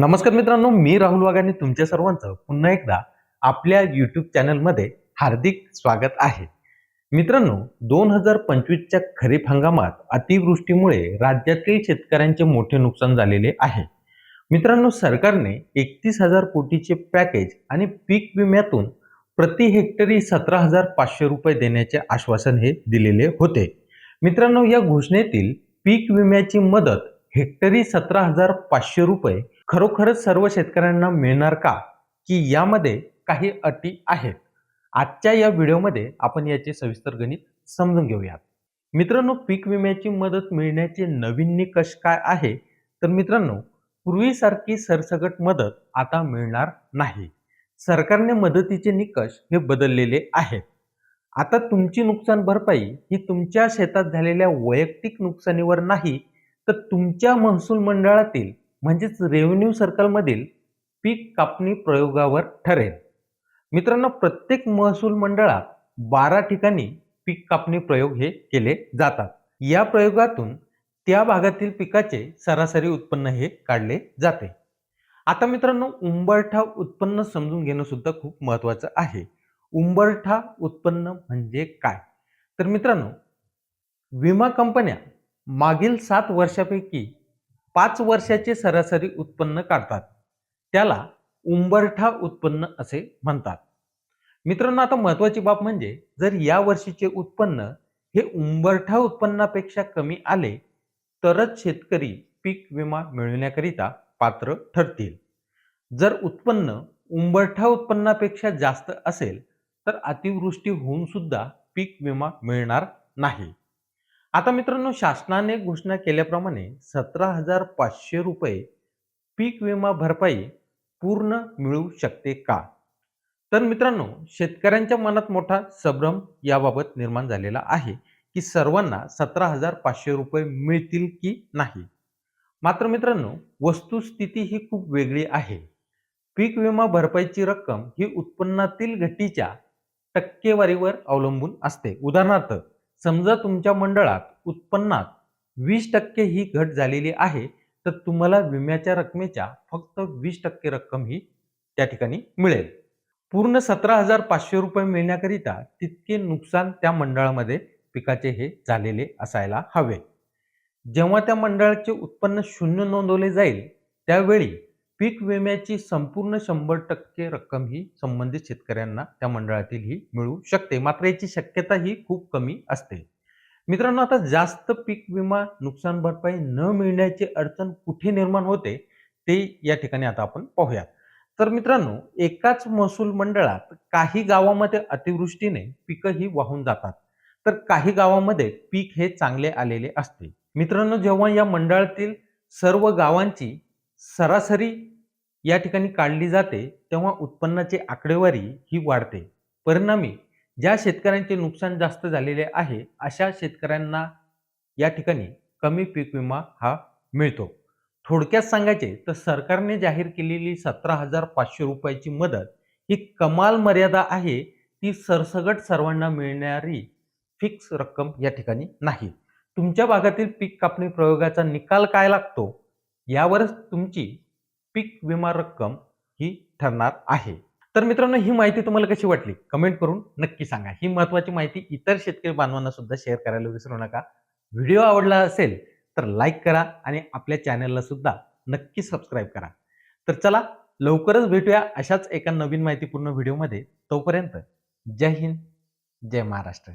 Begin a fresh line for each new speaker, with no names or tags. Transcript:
नमस्कार मित्रांनो मी राहुल वाघाने तुमच्या सर्वांचं पुन्हा एकदा आपल्या युट्यूब चॅनलमध्ये हार्दिक स्वागत आहे. मित्रांनो दोन हजार पंचवीसच्या खरीप हंगामात अतिवृष्टीमुळे राज्यातील शेतकऱ्यांचे मोठे नुकसान झालेले आहे. मित्रांनो सरकारने एकतीस हजार कोटीचे पॅकेज आणि पीक विम्यातून प्रति हेक्टरी सतरा हजार पाचशे रुपये देण्याचे आश्वासन हे दिलेले होते. मित्रांनो या घोषणेतील पीक विम्याची मदत हेक्टरी सतरा हजार पाचशे रुपये खरोखरच सर्व शेतकऱ्यांना मिळणार का? की यामध्ये काही अटी आहेत? आजच्या या व्हिडिओमध्ये आपण याचे सविस्तर गणित समजून घेऊयात. मित्रांनो पीक विम्याची मदत मिळण्याचे नवीन निकष काय आहे? तर मित्रांनो पूर्वीसारखी सरसकट मदत आता मिळणार नाही. सरकारने मदतीचे निकष हे बदललेले आहेत. आता तुमची नुकसान भरपाई ही तुमच्या शेतात झालेल्या वैयक्तिक नुकसानीवर नाही तर तुमच्या महसूल मंडळातील म्हणजेच रेव्हेन्यू सर्कलमधील पीक कापणी प्रयोगावर ठरेल. मित्रांनो प्रत्येक महसूल मंडळात बारा ठिकाणी पीक कापणी प्रयोग हे केले जातात. या प्रयोगातून त्या भागातील पिकाचे सरासरी उत्पन्न हे काढले जाते. आता मित्रांनो उंबरठा उत्पन्न समजून घेणं सुद्धा खूप महत्वाचं आहे. उंबरठा उत्पन्न म्हणजे काय? तर मित्रांनो विमा कंपन्या मागील सात वर्षापैकी पाच वर्षाचे सरासरी उत्पन्न काढतात. त्याला उंबरठा उत्पन्न असे म्हणतात. मित्रांनो आता महत्वाची बाब म्हणजे जर या वर्षीचे उत्पन्न हे उंबरठा उत्पन्नापेक्षा कमी आले तरच शेतकरी पीक विमा मिळविण्याकरिता पात्र ठरतील. जर उत्पन्न उंबरठा उत्पन्नापेक्षा जास्त असेल तर अतिवृष्टी होऊन सुद्धा पीक विमा मिळणार नाही. आता मित्रांनो शासनाने घोषणा केल्याप्रमाणे सतरा हजार पाचशे रुपये पीक विमा भरपाई पूर्ण मिळू शकते का? तर मित्रांनो शेतकऱ्यांच्या मनात मोठा संभ्रम याबाबत निर्माण झालेला आहे की सर्वांना सतरा हजार पाचशे रुपये मिळतील की नाही? मात्र मित्रांनो वस्तुस्थिती ही खूप वेगळी आहे. पीक विमा भरपाईची रक्कम ही उत्पन्नातील घटीच्या टक्केवारीवर अवलंबून असते. उदाहरणार्थ समजा तुमच्या मंडळात उत्पन्नात वीस टक्के ही घट झालेली आहे तर तुम्हाला विम्याच्या रकमेच्या फक्त वीस टक्के रक्कम ही त्या ठिकाणी मिळेल. पूर्ण सतरा हजार पाचशे रुपये मिळण्याकरिता तितके नुकसान त्या मंडळामध्ये पिकाचे हे झालेले असायला हवे. जेव्हा त्या मंडळाचे उत्पन्न शून्य नोंदवले जाईल त्यावेळी पीक विम्याची संपूर्ण शंभर टक्के रक्कम ही संबंधित शेतकऱ्यांना त्या मंडळातील ही मिळू शकते. मात्र याची शक्यता ही खूप कमी असते. मित्रांनो आता जास्त पीक विमा नुकसान भरपाई न मिळण्याची अडचण कुठे निर्माण होते ते या ठिकाणी आता आपण पाहूया तर मित्रांनो एकाच महसूल मंडळात काही गावामध्ये अतिवृष्टीने पिकं ही वाहून जातात. तर काही गावामध्ये पीक हे चांगले आलेले असते. मित्रांनो जेव्हा या मंडळातील सर्व गावांची सरासरी या ठिकाणी काढली जाते तेव्हा उत्पन्नाची आकडेवारी ही वाढते. परिणामी ज्या शेतकऱ्यांचे नुकसान जास्त झालेले आहे अशा शेतकऱ्यांना या ठिकाणी कमी पीक विमा हा मिळतो. थोडक्यात सांगायचे तर सरकारने जाहीर केलेली सतरा हजार पाचशे रुपयाची मदत ही कमाल मर्यादा आहे ती सरसगट सर्वांना मिळणारी फिक्स रक्कम या ठिकाणी नाही. तुमच्या भागातील पीक कापणी प्रयोगाचा निकाल काय लागतो? यावरच तुमची पीक विमा रक्कम ही ठरणार आहे. तर मित्रांनो ही माहिती तुम्हाला कशी वाटली? कमेंट करून नक्की सांगा. ही महत्वाची माहिती इतर शेतकरी बांधवांना सुद्धा शेअर करायला विसरू नका. व्हिडिओ आवडला असेल तर लाईक करा आणि आपल्या चॅनलला सुद्धा नक्की सबस्क्राईब करा. तर चला लवकरच भेटूया अशाच एका नवीन माहितीपूर्ण व्हिडिओमध्ये तोपर्यंत जय हिंद जय महाराष्ट्र.